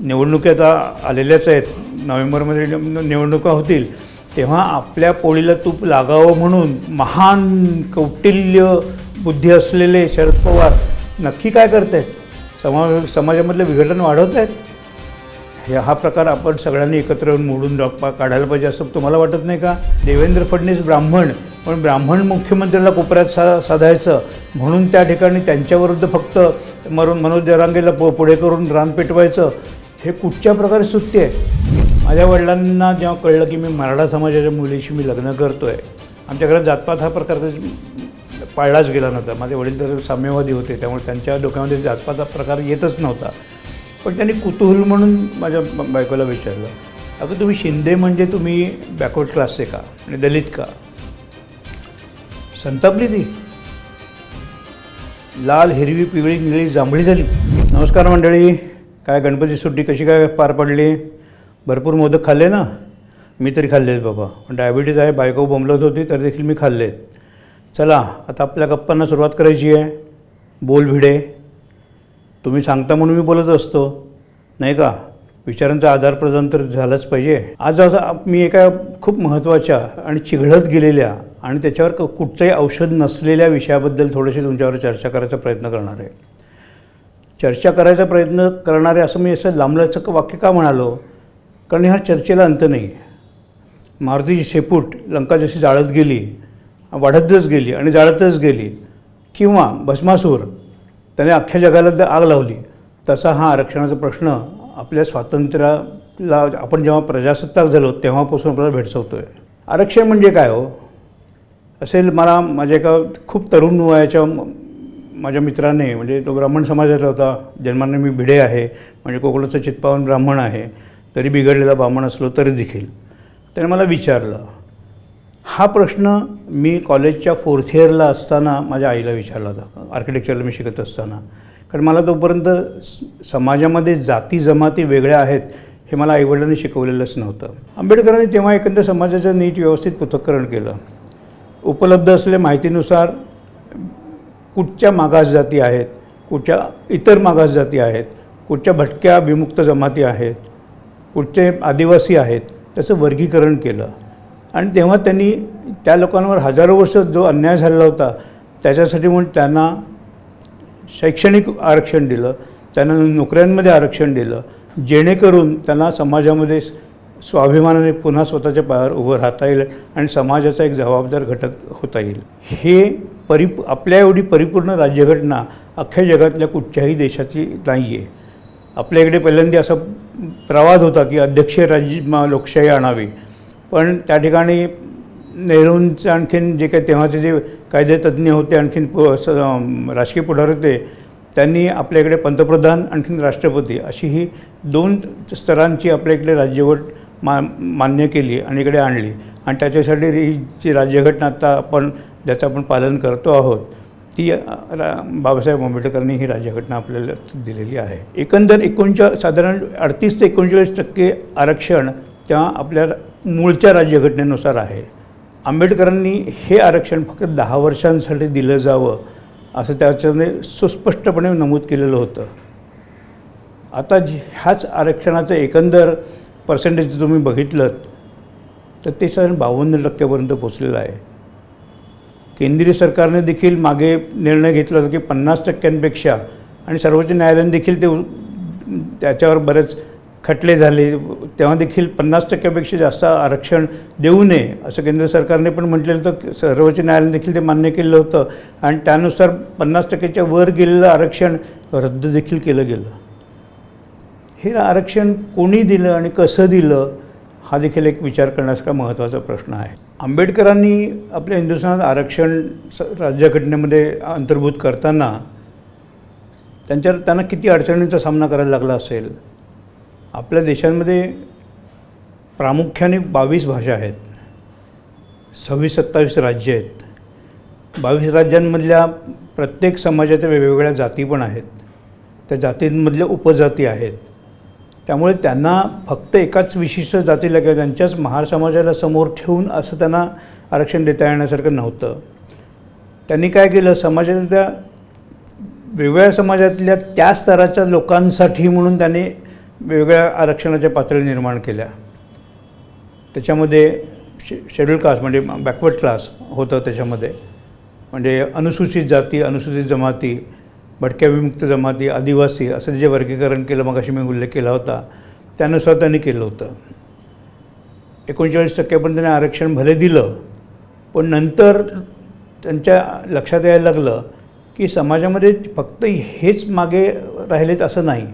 निवडणुकी आता आलेल्याच आहेत. नोव्हेंबरमध्ये निवडणुका होतील. तेव्हा आपल्या पोळीला तूप लागावं म्हणून महान कौटिल्य बुद्धी असलेले शरद पवार नक्की काय करत आहेत समाज समाजामधलं विघटन वाढवत आहेत? हे हा प्रकार आपण सगळ्यांनी एकत्र येऊन मोडून काढायला पाहिजे असं तुम्हाला वाटत नाही का? देवेंद्र फडणवीस ब्राह्मण पण ब्राह्मण मुख्यमंत्र्याला कोपऱ्यात सा साधायचं. म्हणून त्या ठिकाणी त्यांच्याविरुद्ध फक्त मरून मनोज जरांगेला पु पुढे करून रान पेटवायचं हे कुठच्या प्रकारे सुट्टी आहे माझ्या वडिलांना जेव्हा कळलं की मी मराठा समाजाच्या मुलीशी मी लग्न करतो आहे आमच्या घरात जातपात हा प्रकार पाळलाच गेला नव्हता. माझे वडील तर साम्यवादी होते त्यामुळे त्यांच्या डोक्यामध्ये जातपाचा प्रकार येतच नव्हता. पण त्यांनी कुतूहल म्हणून माझ्या बायकोला विचारलं अगं तुम्ही शिंदे म्हणजे तुम्ही बॅकवर्ड क्लासचे का? आणि दलित का? संतापली ती लाल हिरवी पिवळी निळी जांभळी झाली नमस्कार मंडळी. काय गणपती सुट्टी कशी काय पार पडली? भरपूर मोदक खाल्ले ना? मी तरी खाल्लेत बाबा. डायबिटीज आहे बायको बोंबलत होती तर देखील मी खाल्लेत. चला आता आपल्या गप्पांना सुरुवात करायची आहे. बोल भिडे. तुम्ही सांगता म्हणून मी बोलत असतो. नाही का? विचारांचा आधार प्रदान तर झालाच पाहिजे. आज असं मी एका खूप महत्त्वाच्या आणि चिघळत गेलेल्या आणि त्याच्यावर क- कुठचंही औषध नसलेल्या विषयाबद्दल थोडीशी तुमच्यावर चर्चा करायचा प्रयत्न करणार आहे. चर्चा करायचा प्रयत्न करणारे असं मी असं लांबलचक वाक्य का म्हणालो? कारण ह्या चर्चेला अंत नाही. आहे मारुतीची शेपूट लंका जशी जाळत गेली वाढतच गेली आणि जाळतच गेली किंवा भस्मासूर त्याने अख्ख्या जगाला जर आग लावली तसा हा आरक्षणाचा प्रश्न आपल्या स्वातंत्र्याला आपण जेव्हा प्रजासत्ताक झालो तेव्हापासून आपल्याला भेडसवतो आहे आरक्षण म्हणजे काय हो? असेल मला माझ्या एका खूप तरुण वयाच्या माझ्या मित्राने म्हणजे तो ब्राह्मण समाजाचा होता जन्माने मी भिडे आहे म्हणजे कोकणाचं चित्पावन ब्राह्मण आहे तरी बिघडलेला ब्राह्मण असलो तरी देखील. त्याने मला विचारलं हा प्रश्न मी कॉलेजच्या फोर्थ इयरला असताना माझ्या आईला विचारला होता आर्किटेक्चरला मी शिकत असताना. कारण मला तोपर्यंत स- समाजामध्ये जाती जमाती वेगळ्या आहेत हे मला आईवडिलांनी शिकवलेलंच नव्हतं. आंबेडकरांनी तेव्हा एकंदर समाजाचं नीट व्यवस्थित पृथक्करण केलं. उपलब्ध असलेल्या माहितीनुसार कुठच्या मागास जाती आहेत कुठच्या इतर मागास जाती आहेत कुठच्या भटक्या विमुक्त जमाती आहेत कुठचे आदिवासी आहेत त्याचं वर्गीकरण केलं. आणि तेव्हा त्यांनी त्या लोकांवर हजारो वर्ष जो अन्याय झालेला होता त्याच्यासाठी म्हणून त्यांना शैक्षणिक आरक्षण दिलं त्यांना नोकऱ्यांमध्ये आरक्षण दिलं जेणेकरून त्यांना समाजामध्ये स्वाभिमानाने पुन्हा स्वतःच्या पायावर उभं राहता येईल आणि समाजाचा एक जबाबदार घटक होता येईल. हे परिप आपल्या एवढी परिपूर्ण राज्यघटना अख्ख्या जगातल्या कुठच्याही देशाची नाही आहे आपल्या इकडे पहिल्यांदा असा प्रवाद होता की अध्यक्षीय राज्य लोकशाही आणावी. पण त्या ठिकाणी नेहरूंचं आणखीन जे काही तेव्हाचे जे कायदेतज्ञ होते आणखीन प- स- राजकीय पुढार होते त्यांनी आपल्याकडे पंतप्रधान आणखीन राष्ट्रपती अशी ही दोन स्तरांची आपल्या इकडे राज्यवट मा मान्य केली आणि इकडे आणली. आणि त्याच्यासाठी ही जी राज्यघटना आता आपण ज्याचं आपण पालन करतो आहोत ती रा- बाबासाहेब आंबेडकरांनी ही राज्यघटना आपल्याला दिलेली आहे. एकंदर एकोणच्या साधारण अडतीस ते एकोणचाळीस टक्के आरक्षण त्या आपल्या मूळच्या राज्यघटनेनुसार आहे. आंबेडकरांनी हे आरक्षण फक्त दहा वर्षांसाठी दिलं जावं असं त्याच्याने सुस्पष्टपणे नमूद केलेलं होतं. आता ह्याच आरक्षणाचं एकंदर पर्सेंटेज तुम्ही बघितलं तर ते साधारण बावन्न टक्क्यापर्यंत पोचलेलं आहे. केंद्रीय सरकारने देखील मागे निर्णय घेतला होता की पन्नास टक्क्यांपेक्षा आणि सर्वोच्च न्यायालयाने देखील ते त्याच्यावर बरेच खटले झाले. तेव्हा देखील पन्नास टक्क्यापेक्षा जास्त आरक्षण देऊ नये असं केंद्र सरकारने पण म्हटलेलं होतं. सर्वोच्च न्यायालयाने देखील ते मान्य केलं होतं. आणि त्यानुसार पन्नास टक्क्याच्या वर गेलेलं आरक्षण रद्द देखील केलं गेलं. हे आरक्षण कोणी दिलं आणि कसं दिलं हा देखील एक विचार करण्यासारखा महत्त्वाचा प्रश्न आहे. आंबेडकरांनी आपल्या हिंदुस्थानात आरक्षण स राज्यघटनेमध्ये अंतर्भूत करताना त्यांच्या त्यांना किती अडचणींचा सामना करायला लागला असेल? आपल्या देशांमध्ये प्रामुख्याने बावीस भाषा आहेत. सव्वीस सत्तावीस राज्य आहेत. बावीस राज्यांमधल्या प्रत्येक समाजाच्या वेगवेगळ्या जाती पण आहेत. त्या जातींमधल्या उपजाती आहेत. त्यामुळे त्यांना फक्त एकाच विशिष्ट जातीला किंवा त्यांच्याच महार समाजाला समोर ठेवून असं त्यांना आरक्षण देता येण्यासारखं नव्हतं. त्यांनी काय केलं? समाजातल्या त्या वेगवेगळ्या समाजातल्या त्या स्तराच्या लोकांसाठी म्हणून त्यांनी वेगवेगळ्या आरक्षणाच्या पातळी निर्माण केल्या. त्याच्यामध्ये शे शेड्यूल कास्ट म्हणजे बॅकवर्ड क्लास होतं त्याच्यामध्ये. म्हणजे अनुसूचित जाती अनुसूचित जमाती भटक्या विमुक्त जमाती आदिवासी असं जे वर्गीकरण केलं मग अशी मी उल्लेख केला होता त्यानुसार त्यांनी केलं होतं. एकोणचाळीस टक्क्यापर्यंत त्यांनी आरक्षण भले दिलं पण नंतर त्यांच्या लक्षात यायला लागलं की समाजामध्ये फक्त हेच मागे राहिलेत असं नाही.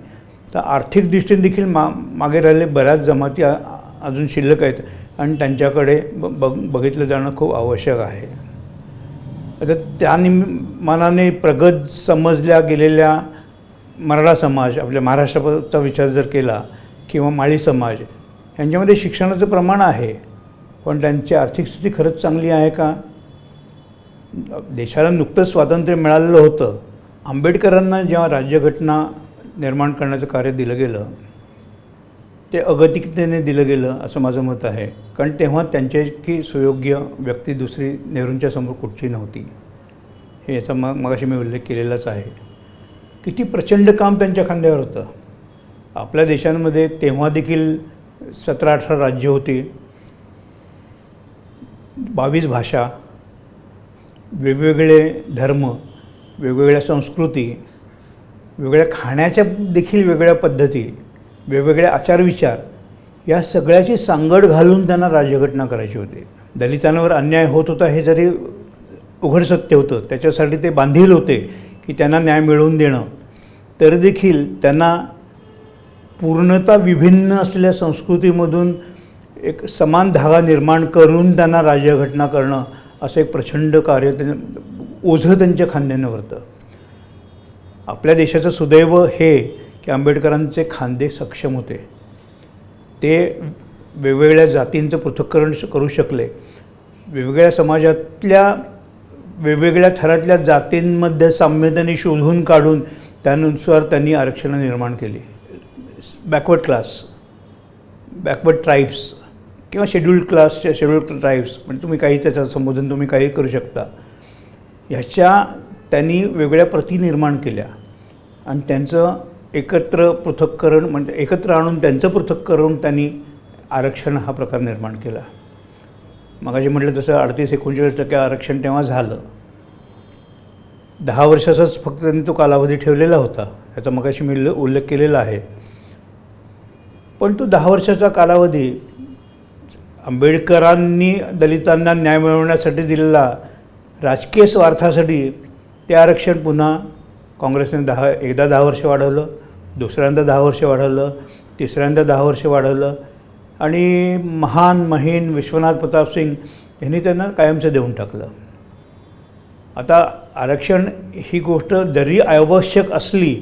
तर आर्थिक दृष्टीने देखील मा मागे राहिले बऱ्याच जमाती अजून शिल्लक आहेत आणि त्यांच्याकडे ब बघ बघितलं जाणं खूप आवश्यक आहे. आता त्या मनाने प्रगत समजल्या गेलेल्या मराठा समाज आपल्या महाराष्ट्राचा विचार जर केला किंवा माळी समाज यांच्यामध्ये शिक्षणाचं प्रमाण आहे पण त्यांची आर्थिक स्थिती खरंच चांगली आहे का? देशाला नुकतंच स्वातंत्र्य मिळालेलं होतं. आंबेडकरांना जेव्हा राज्यघटना निर्माण करण्याचं कार्य दिलं गेलं ते अगतिकतेने दिलं गेलं असं माझं मत आहे. कारण तेव्हा त्यांच्याकी सुयोग्य व्यक्ती दुसरी नेहरूंच्या समोर कुठची नव्हती. हे याचा मग मगाशी मी उल्लेख केलेलाच आहे. किती प्रचंड काम त्यांच्या खांद्यावर होतं. आपल्या देशांमध्ये तेव्हा देखील सतरा अठरा राज्य होती. बावीस भाषा वेगवेगळे धर्म वेगवेगळ्या संस्कृती वेगळ्या खाण्याच्या देखील वेगळ्या पद्धती वेगवेगळे आचारविचार या सगळ्याची सांगड घालून त्यांना राज्यघटना करायची होती. दलितांवर अन्याय होत होता हे जरी उघड सत्य होतं त्याच्यासाठी ते बांधील होते की त्यांना न्याय मिळवून देणं. तरी देखील त्यांना पूर्णतः विभिन्न असलेल्या संस्कृतीमधून एक समान धागा निर्माण करून त्यांना राज्यघटना करणं असं एक प्रचंड कार्य ओझं त्यांच्या खांद्यानं होतं आपल्या देशाचं सुदैव हे की आंबेडकरांचे खांदे सक्षम होते. ते वेगवेगळ्या जातींचं पृथक्करण करू शकले. वेगवेगळ्या समाजातल्या वेगवेगळ्या थरातल्या जातींमध्ये साम्यताने शोधून काढून त्यानुसार त्यांनी आरक्षणं निर्माण केली. बॅकवर्ड क्लास बॅकवर्ड ट्राईब्स किंवा शेड्यूल्ड क्लास शेड्यूल्ड ट्राईब्स म्हणजे तुम्ही काही त्याचं संबोधन तुम्ही काही करू शकता. ह्याच्या त्यांनी वेगळ्या प्रती निर्माण केल्या. आणि त्यांचं एकत्र पृथक्करण म्हणजे एकत्र आणून त्यांचं पृथक करून त्यांनी आरक्षण हा प्रकार निर्माण केला. मगाशी म्हटलं तसं अडतीस एकोणचाळीस टक्के आरक्षण तेव्हा झालं. दहा वर्षाचाच फक्त त्यांनी तो कालावधी ठेवलेला होता. याचा मगाशी मी उल्ले- उल्लेख केलेला आहे. पण तो दहा वर्षाचा कालावधी आंबेडकरांनी दलितांना न्याय मिळवण्यासाठी दिलेला राजकीय स्वार्थासाठी ते आरक्षण पुन्हा काँग्रेसने दहा एकदा दहा वर्ष वाढवलं. दुसऱ्यांदा दहा वर्ष वाढवलं तिसऱ्यांदा दहा वर्ष वाढवलं. आणि महान महीन विश्वनाथ प्रताप सिंग यांनी त्यांना कायमचं देऊन टाकलं. आता आरक्षण ही गोष्ट जरी आवश्यक असली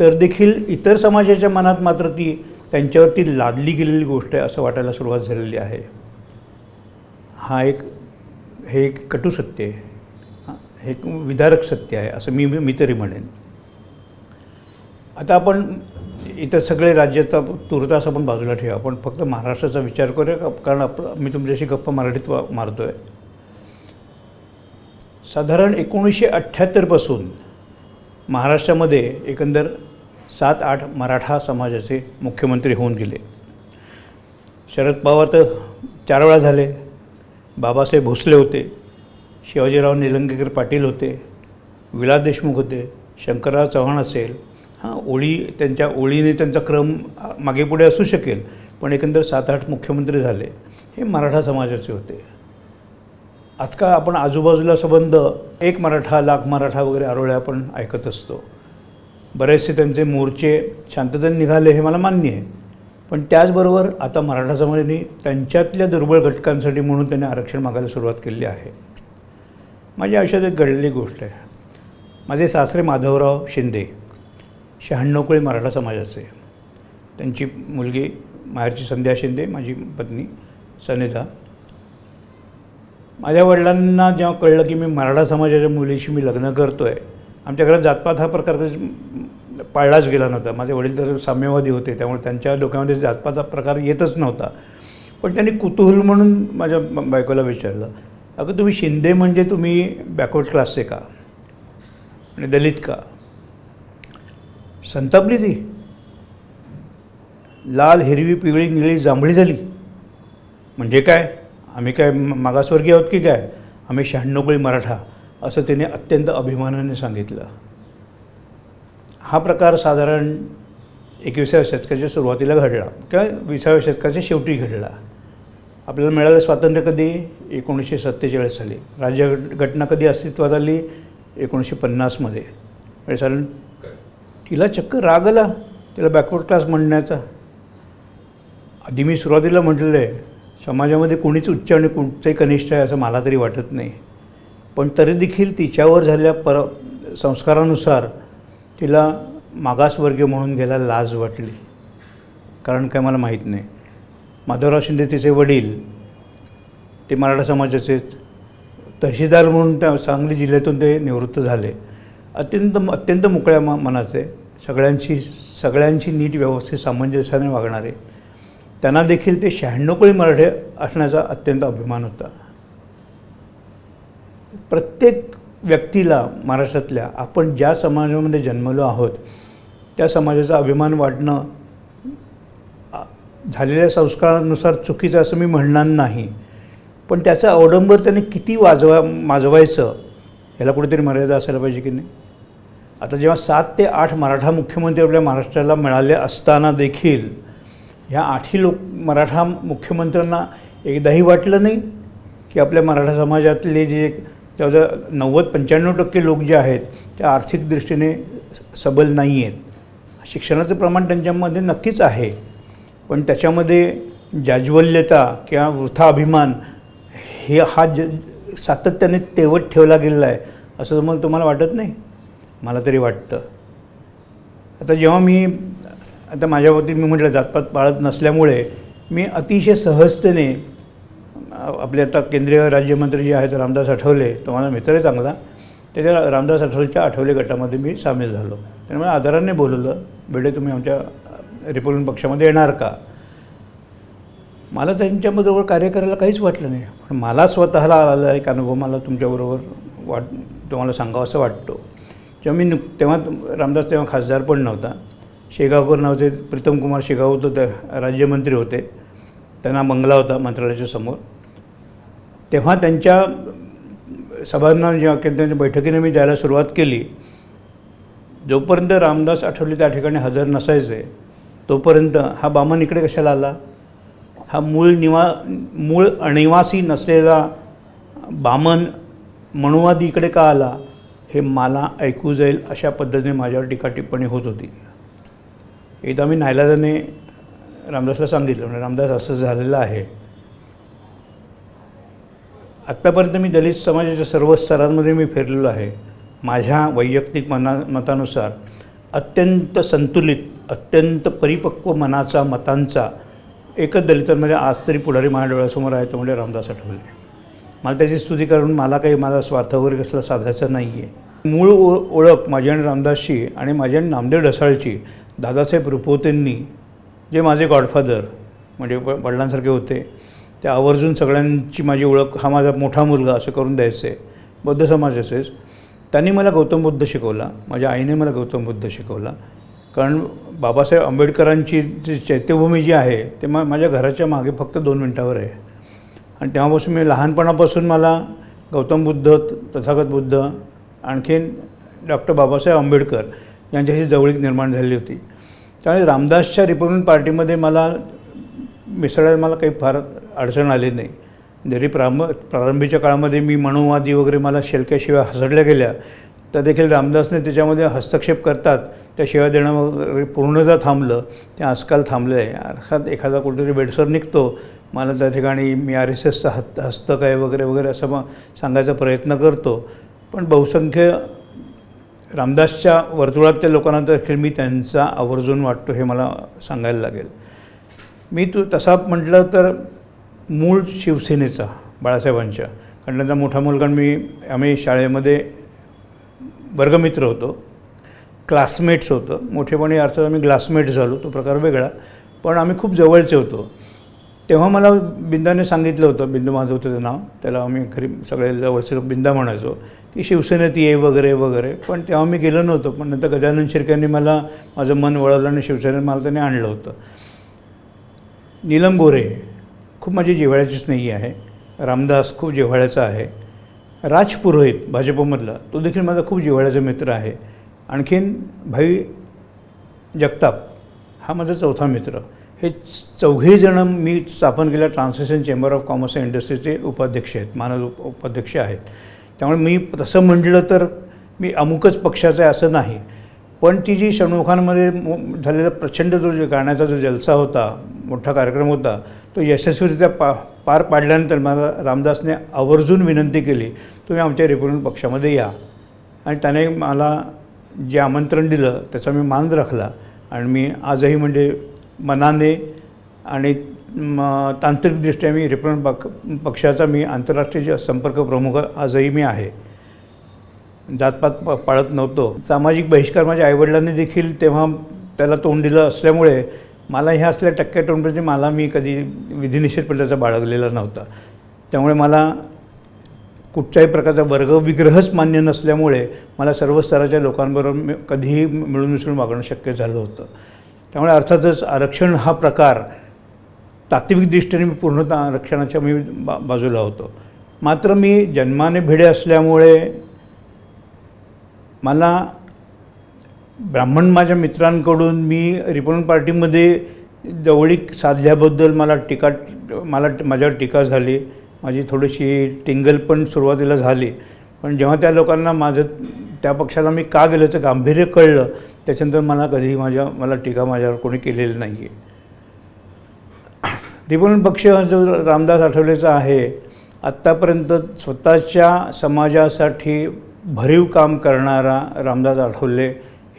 तर देखील इतर समाजाच्या मनात मात्र ती त्यांच्यावरती लादली गेलेली गोष्ट आहे असं वाटायला सुरुवात झालेली आहे. हा एक हे एक कटू सत्य आहे हे एक विदारक सत्य आहे असं मी मी तरी म्हणेन. आता आपण इतर सगळे राज्याचा तुर्तास आपण बाजूला ठेवा आपण फक्त महाराष्ट्राचा विचार करूया कारण आप मी तुमच्याशी गप्पा मराठीत मारतो आहे साधारण एकोणीसशे अठ्ठ्याहत्तरपासून महाराष्ट्रामध्ये एकंदर सात आठ मराठा समाजाचे मुख्यमंत्री होऊन गेले. शरद पवार तर चार वेळा झाले. बाबासाहेब भोसले होते. शिवाजीराव निलंगेकर पाटील होते. विलास देशमुख होते. शंकरराव चव्हाण असेल. हां ओळी त्यांच्या ओळीने त्यांचा क्रम मागे पुढे असू शकेल पण एकंदर सात आठ मुख्यमंत्री झाले हे मराठा समाजाचे होते. आजकाल आपण आजूबाजूला संबंध एक मराठा लाख मराठा वगैरे आरोळ्या आपण ऐकत असतो. बरेचसे त्यांचे मोर्चे शांततेने निघाले हे मला मान्य आहे. पण त्याचबरोबर आता मराठा समाजाने त्यांच्यातल्या दुर्बळ घटकांसाठी म्हणून त्यांनी आरक्षण मागायला सुरुवात केलेली आहे. माझ्या आयुष्यात एक घडलेली गोष्ट आहे. माझे सासरे माधवराव शिंदे. शहाण्णव कोळी मराठा समाजाचे. त्यांची मुलगी माहेरची संध्या शिंदे माझी पत्नी सनेजा माझ्या वडिलांना जेव्हा कळलं की मी मराठा समाजाच्या मुलीशी मी लग्न करतो आहे आमच्या घरात जातपात हा प्रकार पाळलाच गेला नव्हता. माझे वडील तर साम्यवादी होते त्यामुळे त्यांच्या डोक्यामध्ये जातपाचा प्रकार येतच नव्हता. पण त्यांनी कुतूहल म्हणून माझ्या बायकोला विचारलं अगं तुम्ही शिंदे म्हणजे तुम्ही बॅकवर्ड क्लासचे का? आणि दलित का? संतापली ती लाल हिरवी पिवळी निळी जांभळी झाली. म्हणजे काय? आम्ही काय मागासवर्गीय आहोत की काय? आम्ही शहाण्णवकळी मराठा असं त्याने अत्यंत अभिमानाने सांगितलं. हा प्रकार साधारण एकविसाव्या शतकाच्या सुरुवातीला घडला. किंवा विसाव्या शतकाच्या शेवटी घडला. आपल्याला मिळालं स्वातंत्र्य कधी? एकोणीसशे सत्तेचाळीस साली. राज्य घटना कधी अस्तित्वात आली? एकोणीसशे पन्नासमध्ये म्हणजे साधारण तिला चक्क राग आला. तिला बॅकवर्ड क्लास म्हणण्याचा. आधी मी सुरुवातीला म्हटलेलं आहे समाजामध्ये कोणीच उच्च आणि कोणतंही कनिष्ठ आहे असं मला तरी वाटत नाही. पण तरी देखील तिच्यावर झालेल्या पर संस्कारानुसार तिला मागासवर्गीय म्हणून घ्यायला लाज वाटली. कारण काय मला माहीत नाही. माधवराव शिंदे तिचे वडील ते मराठा समाजाचेच तहसीलदार म्हणून त्या सांगली जिल्ह्यातून ते निवृत्त झाले. अत्यंत अत्यंत मोकळ्या म मनाचे. सगळ्यांशी सगळ्यांशी नीट व्यवस्थित सामंजस्याने वागणारे त्यांना देखील ते शहाण्णवकोळी मराठे असण्याचा अत्यंत अभिमान होता. प्रत्येक व्यक्तीला महाराष्ट्रातल्या आपण ज्या समाजामध्ये जन्मलो आहोत त्या समाजाचा अभिमान वाटणं झालेल्या संस्कारानुसार चुकीचं असं मी म्हणणार नाही. पण त्याचा अवडंबर त्याने किती वाजवा माजवायचं ह्याला कुठेतरी मर्यादा असायला पाहिजे की नाही? आता जेव्हा सात ते आठ मराठा मुख्यमंत्री आपल्या महाराष्ट्राला मिळाले असताना देखील ह्या आठही लोक मराठा मुख्यमंत्र्यांना एकदाही वाटलं नाही की आपल्या मराठा समाजातले जे जवळजवळ नव्वद पंच्याण्णव टक्के लोक जे आहेत ते आर्थिक दृष्टीने सबल नाही आहेत. शिक्षणाचं प्रमाण त्यांच्यामध्ये नक्कीच आहे पण त्याच्यामध्ये जाज्वल्यता किंवा वृथा अभिमान हे हा ज सातत्याने तेवत ठेवला गेलेला आहे असं मग तुम्हाला वाटत नाही? मला तरी वाटतं. आता जेव्हा मी आता माझ्या बाबतीत मी म्हटलं जातपात पाळत नसल्यामुळे मी अतिशय सहजतेने आपले आता केंद्रीय राज्यमंत्री जे आहेत रामदास आठवले तो माझा मित्र आहे चांगला त्याच्या रामदास आठवलेच्या आठवले गटामध्ये मी सामील झालो. त्याने मला आदराने बोलवलं बेडे तुम्ही आमच्या रिपब्लिकन पक्षामध्ये येणार का? मला त्यांच्याबरोबर कार्य करायला काहीच वाटलं नाही. पण मला स्वतःला आलेला एक अनुभव मला तुमच्याबरोबर वाट तुम्हाला सांगावं असं वाटतो. जेव्हा मी नुक तेव्हा रामदास तेव्हा खासदार पण नव्हता. शेगावकर नावचे प्रीतम कुमार शेगाव होतं ते राज्यमंत्री होते. त्यांना बंगला होता मंत्रालयाच्या समोर. तेव्हा त्यांच्या सभांना जेव्हा त्यांच्या बैठकीने मी जायला सुरुवात केली जोपर्यंत रामदास आठवले त्या ठिकाणी हजर नसायचे तोपर्यंत हा बामन इकडे कशाला आला? हा मूळ निवा मूळ अनिवासी नसलेला बामन मनुवादी इकडे का आला? हे मला ऐकू जाईल अशा पद्धतीने माझ्यावर टीका टिप्पणी होत होती. एकदा मी नायलाजाने रामदासला सांगितलं म्हणजे रामदास असं झालेलं आहे. आत्तापर्यंत मी दलित समाजाच्या सर्व स्तरांमध्ये मी फिरलेलो आहे. माझ्या वैयक्तिक मना मतानुसार अत्यंत संतुलित अत्यंत परिपक्व मनाचा मतांचा एकच दलितांमध्ये आज तरी पुढारी माझ्या डोळ्यासमोर आहे तो म्हणजे रामदास आठवले. मला त्याची स्तुती करून मला काही मला स्वार्थ वगैरे कसला साधायचा नाही आहे मूळ ओ ओळख माझी आणि रामदासची आणि माझी आणि नामदेव ढसाळची दादासाहेब रुपवतेंनी जे माझे गॉडफादर म्हणजे वडिलांसारखे होते ते आवर्जून सगळ्यांची माझी ओळख हा माझा मोठा मुलगा असं करून द्यायचे बौद्ध समाजाचेच त्यांनी मला गौतम बुद्ध शिकवला माझ्या आईने मला गौतम बुद्ध शिकवला. कारण बाबासाहेब आंबेडकरांची जी चैत्यभूमी जी आहे ते मा माझ्या घराच्या मागे फक्त दोन मिनटावर आहे. आणि तेव्हापासून मी लहानपणापासून मला गौतम बुद्ध तथागत बुद्ध आणखीन डॉक्टर बाबासाहेब आंबेडकर यांच्याशी जवळीक निर्माण झाली होती. त्यामुळे रामदासच्या रिपब्लिकन पार्टीमध्ये मला मिसळायला मला काही फार अडचण आली नाही. जरी प्रारंभ प्रारंभीच्या काळामध्ये मी मनोवादी वगैरे मला शेलक्याशिवाय हसडल्या गेल्या तर देखील रामदासने त्याच्यामध्ये हस्तक्षेप करतात त्या शिवाय देणं वगैरे पूर्णतः थांबलं. ते आजकाल थांबलं आहे अर्थात एखादा कुठेतरी बेडसर निघतो मला त्या ठिकाणी मी आर एस एसचा हस्त हस्तक आहे वगैरे वगैरे असं मग सांगायचा प्रयत्न करतो. पण बहुसंख्य रामदासच्या वर्तुळातल्या लोकांना देखील मी त्यांचा आवर्जून वाटतो हे मला सांगायला लागेल. मी तू तसा म्हटलं तर मूळ शिवसेनेचा बाळासाहेबांच्या. कारण त्यांचा मोठा मुलगा आणि मी आम्ही शाळेमध्ये वर्गमित्र होतो. क्लासमेट्स होतं. मोठेपणी अर्थात आम्ही क्लासमेट झालो तो प्रकार वेगळा. पण आम्ही खूप जवळचे होतो. तेव्हा मला बिंदाने सांगितलं होतं बिंदू माझं होतं त्याचं नाव. त्याला आम्ही खरी सगळे जवळचे लोक बिंदा म्हणायचो की शिवसेनेत ये वगैरे वगैरे. पण तेव्हा मी गेलो नव्हतो पण नंतर गजानन शिर्क्यांनी मला माझं मन वळवलं आणि शिवसेनेत मला त्याने आणलं होतं. नीलम गोरे खूप माझी जिव्हाळ्याचीच नाही आहे. रामदास खूप जिव्हाळ्याचा आहे. राज पुरोहित भाजपमधला तो देखील माझा खूप जिव्हाळ्याचा मित्र आहे. आणखीन भाई जगताप हा माझा चौथा मित्र. हे चौघेजणं मी स्थापन केल्या translation chamber of commerce and इंडस्ट्रीचे उपाध्यक्ष आहेत मानद उप उपाध्यक्ष आहेत. त्यामुळे मी तसं म्हटलं तर मी अमुकच पक्षाचं आहे असं नाही. पण ती जी षण्मुखांमध्ये झालेला प्रचंड जो गाण्याचा जो जलसा होता मोठा कार्यक्रम होता तो यशस्वीरित्या पा पार पाडल्यानंतर मला रामदासने आवर्जून विनंती केली तुम्ही आमच्या रिपब्लिकन पक्षामध्ये या. आणि त्याने मला जे आमंत्रण दिलं त्याचा मी मान राखला. आणि मी आजही म्हणजे मनाने आणि तांत्रिकदृष्ट्या मी रिपब्लिकन पक पक्षाचा मी आंतरराष्ट्रीय संपर्क प्रमुख आजही मी आहे. जातपात प पाळत नव्हतो. सामाजिक बहिष्कार माझ्या आईवडिलांनी देखील तेव्हा त्याला तोंड दिलं असल्यामुळे मला ह्या असल्या टक्क्या टक्क्याटोंडपैकी मला मी कधी विधिनिषेध पण बाळगलेला नव्हता. त्यामुळे मला कुठच्याही प्रकारचा वर्ग विग्रहच मान्य नसल्यामुळे मला सर्व स्तराच्या लोकांबरोबर कधीही मिळून मिसळून वागणं शक्य झालं होतं. त्यामुळे अर्थातच आरक्षण हा प्रकार तात्विक दृष्टीने मी पूर्णतः आरक्षणाच्या मी बा बाजूला होतो. मात्र मी जन्माने भिडे असल्यामुळे मला ब्राह्मण माझ्या मित्रांकडून मी रिपब्लिकन पार्टीमध्ये जवळीक साधल्याबद्दल मला टीका मला माझ्यावर टीका झाली. माझी थोडीशी टिंगल पण सुरुवातीला झाली. पण जेव्हा त्या लोकांना माझं त्या पक्षाला मी का गेल्याचं गांभीर्य कळलं त्याच्यानंतर मला कधीही माझ्या मला टीका माझ्यावर कोणी केलेली नाही आहे रिपब्लिकन पक्ष हा जो रामदास आठवलेचा आहे आत्तापर्यंत स्वतःच्या समाजासाठी भरीव काम करणारा रामदास आठवले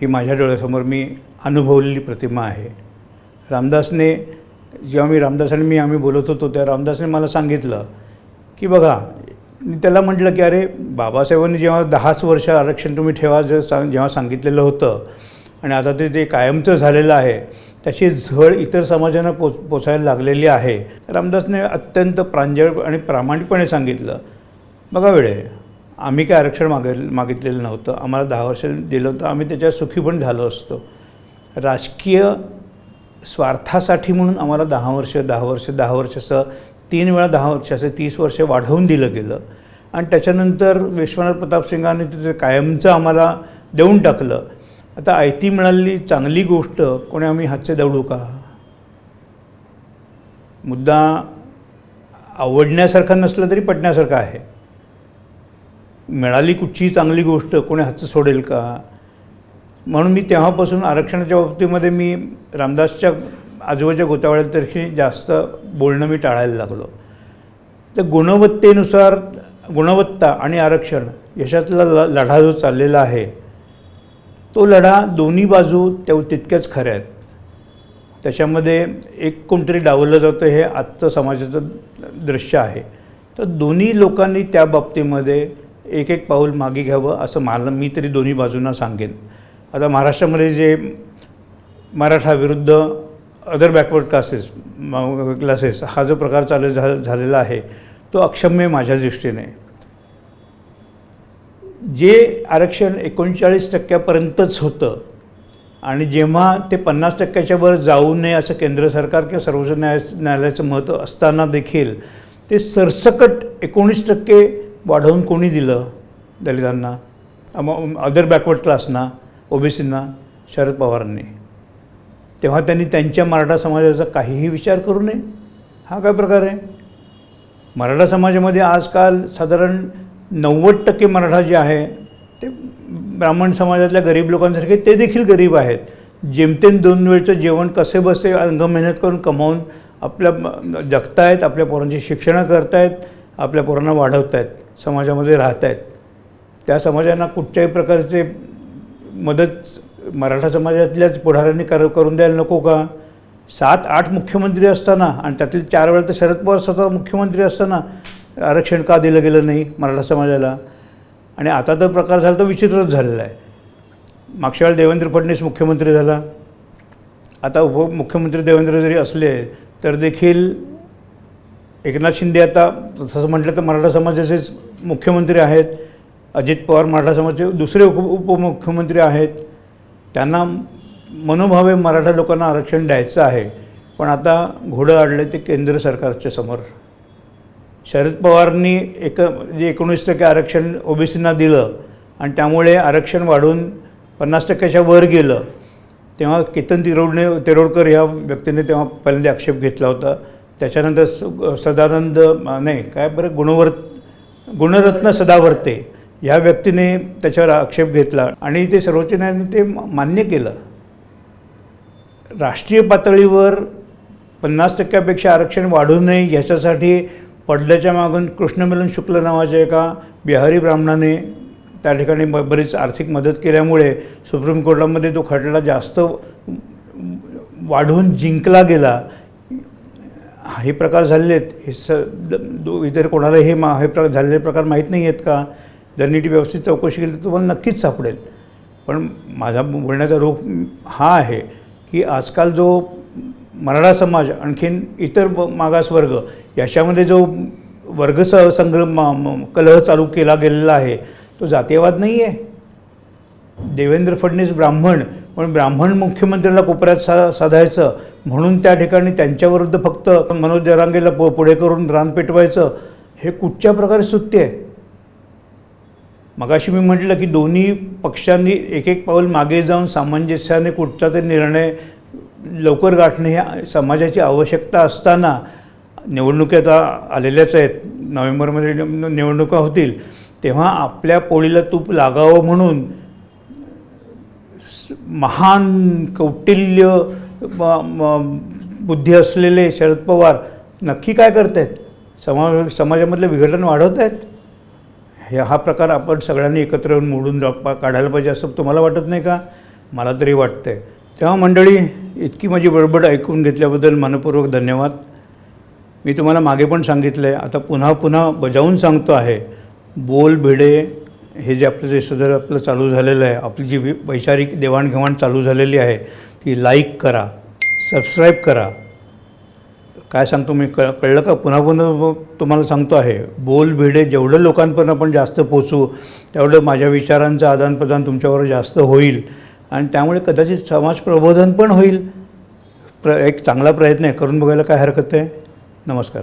ही माझ्या डोळ्यासमोर मी अनुभवलेली प्रतिमा आहे. रामदासने जेव्हा मी रामदासाने मी आम्ही बोलत होतो त्या रामदासने मला सांगितलं की बघा त्याला म्हटलं की अरे बाबासाहेबांनी जेव्हा दहाच वर्ष आरक्षण तुम्ही ठेवा जर सांग जेव्हा सांगितलेलं होतं आणि आता ते ते कायमचं झालेलं आहे त्याची झळ इतर समाजांना पोच पोचायला लागलेली आहे. रामदासने अत्यंत प्रांजळ आणि प्रामाणिकपणे सांगितलं बघा वेळे आम्ही काय आरक्षण मागे मागितलेलं नव्हतं. आम्हाला दहा वर्ष दिलं होतं. आम्ही त्याच्यात सुखी पण झालो असतो. राजकीय स्वार्थासाठी म्हणून आम्हाला दहा वर्ष दहा वर्ष दहा वर्ष असं तीन वेळा दहा वर्षाचे तीस वर्ष वाढवून दिलं गेलं. आणि त्याच्यानंतर विश्वनाथ प्रताप सिंगाने तिथे कायमचं आम्हाला देऊन टाकलं. आता आयती मिळालेली चांगली गोष्ट कोणी आम्ही हातचे दवडू का? मुद्दा आवडण्यासारखा नसला तरी पटण्यासारखा आहे. मिळाली कुठचीही चांगली गोष्ट कोणी हातचं सोडेल का? म्हणून मी तेव्हापासून आरक्षणाच्या बाबतीमध्ये मी रामदासच्या आजूबाजूच्या गोतावळ्यात जास्त बोलणं मी टाळायला लागलो. तर गुणवत्तेनुसार गुणवत्ता आणि आरक्षण यशातला ल लढा जो चाललेला आहे तो लढा दोन्ही बाजू तेव तितक्याच खऱ्या आहेत. त्याच्यामध्ये एक कोणतरी डावलं जातं हे आजचं समाजाचं दृश्य आहे. तर दोन्ही लोकांनी त्या बाबतीमध्ये एक एक पाऊल मागे घ्यावं असं मला मी तरी दोन्ही बाजूंना सांगेन. आता महाराष्ट्रामध्ये जे मराठा विरुद्ध अदर बॅकवर्ड क्लासेस क्लासेस हा जो प्रकार चालू झा झालेला आहे तो अक्षम्य माझ्या दृष्टीने. जे आरक्षण एकोणचाळीस टक्क्यापर्यंतच होतं आणि जेव्हा ते पन्नास टक्क्याच्या वर जाऊ नये असं केंद्र सरकार किंवा सर्वोच्च न्याय न्यायालयाचं मत असताना देखील ते सरसकट एकोणीस टक्के वाढवून कोणी दिलं? दलितांना अदर बॅकवर्ड क्लासना ओबीसींना शरद पवारांनी. तेव्हा त्यांनी त्यांच्या मराठा समाजाचा काहीही विचार करू नये. हा काय प्रकार आहे? मराठा समाजामध्ये आजकाल साधारण नव्वद टक्के मराठा जे आहे ते ब्राह्मण समाजातल्या गरीब लोकांसारखे ते देखील गरीब आहेत. जेमतेम दोन वेळचं जेवण कसे बसे अंग मेहनत करून कमावून आपल्या जगतायत आपल्या पोरांची शिक्षणं करतायत आपल्या पोरांना वाढवतायत आहेत समाजामध्ये राहत आहेत त्या समाजांना कुठच्याही प्रकारचे मदत मराठा समाजातल्याच पुढाऱ्यांनी कर करून द्यायला नको का? सात आठ मुख्यमंत्री असताना आणि त्यातील चार वेळा तर शरद पवार स्वतः मुख्यमंत्री असताना आरक्षण का दिलं गेलं नाही मराठा समाजाला? आणि आता तर प्रकार झाला तो विचित्रच झालेला आहे. मागच्या वेळेला देवेंद्र फडणवीस मुख्यमंत्री झाला. आता उपमुख्यमंत्री देवेंद्र जरी असले तर देखील एकनाथ शिंदे आता तसं म्हटलं तर मराठा समाजाचेच मुख्यमंत्री आहेत. अजित पवार मराठा समाजाचे दुसरे उप उपमुख्यमंत्री आहेत. त्यांना मनोभावे मराठा लोकांना आरक्षण द्यायचं आहे पण आता घोडं आडलं ते केंद्र सरकारच्या समोर. शरद पवारांनी एक म्हणजे एकोणीस टक्के आरक्षण ओबीसींना दिलं आणि त्यामुळे आरक्षण वाढून पन्नास टक्क्याच्या वर गेलं तेव्हा केतन तिरोडने तिरोडकर ह्या व्यक्तीने तेव्हा पहिल्यांदा आक्षेप घेतला होता. त्याच्यानंतर स- सदानंद नाही काय बरं गुणवर्त गुणरत्न सदावर्ते ह्या व्यक्तीने त्याच्यावर आक्षेप घेतला आणि ते सर्वोच्च न्यायालयाने ते मान्य केलं. राष्ट्रीय पातळीवर पन्नास टक्क्यापेक्षा आरक्षण वाढू नये याच्यासाठी पडद्याच्या मागून कृष्णमिलन शुक्ल नावाच्या एका बिहारी ब्राह्मणाने त्या ठिकाणी ब- बरीच आर्थिक मदत केल्यामुळे सुप्रीम कोर्टामध्ये तो खटला जास्त वाढून जिंकला गेला. हे प्रकार झालेले आहेत. हे स द- इतर कोणाला हे मा हे प्र झालेले प्रकार माहीत नाही आहेत का? जर नीट व्यवस्थित चौकशी केली तर तुम्हाला नक्कीच सापडेल. पण माझा बोलण्याचा रोख हा आहे की आजकाल जो मराठा समाज आणखीन इतर मागासवर्ग याच्यामध्ये जो वर्ग स संग्रम कलह चालू केला गेलेला आहे तो जातीयवाद नाही आहे देवेंद्र फडणवीस ब्राह्मण पण ब्राह्मण मुख्यमंत्र्याला कोपऱ्यात सा साधायचं म्हणून त्या ठिकाणी त्यांच्याविरुद्ध फक्त मनोज जरांगेला पु पुढे करून रान पेटवायचं हे कुठच्या प्रकारे सुत्य आहे? मगाशी मी म्हटलं की दोन्ही पक्षांनी एक एक पाऊल मागे जाऊन सामंजस्याने कुठचा तरी निर्णय लवकर गाठणे हे समाजाची आवश्यकता असताना निवडणुकी आता आलेल्याच आहेत. नोव्हेंबरमध्ये निवडणुका होतील. तेव्हा आपल्या पोळीला तूप लागावं म्हणून महान कौटिल्य म- बुद्धी असलेले शरद पवार नक्की काय करत आहेत समाज समाजामधलं विघटन वाढवत आहेत हे हा प्रकार आपण सगळ्यांनी एकत्र येऊन मोडून जा- पा- काढायला पाहिजे असं तुम्हाला वाटत नाही का? मला तरी वाटतंय. तेव्हा मंडळी इतकी माझी बडबड ऐकून घेतल्याबद्दल मनपूर्वक धन्यवाद. मी तुम्हाला मागे पण सांगितलं आहे आता पुन्हा पुन्हा बजावून सांगतो आहे बोल भिडे हे जे आपलं जे सदर आपलं चालू झालेलं आहे आपली जी वि- वैचारिक देवाणघेवाण चालू झालेली आहे ती लाईक करा सबस्क्राईब करा. काय सांगतो मी? कळ कळलं का? पुन्हा पुन्हा तुम्हाला सांगतो आहे. बोल भिडे जेवढं लोकांपर्यंत आपण जास्त पोचू तेवढं माझ्या विचारांचं आदानप्रदान तुमच्यावर जास्त होईल. आणि त्यामुळे कदाचित समाज प्रबोधन पण होईल. प्र एक चांगला प्रयत्न आहे. करून बघायला काय हरकत आहे? नमस्कार.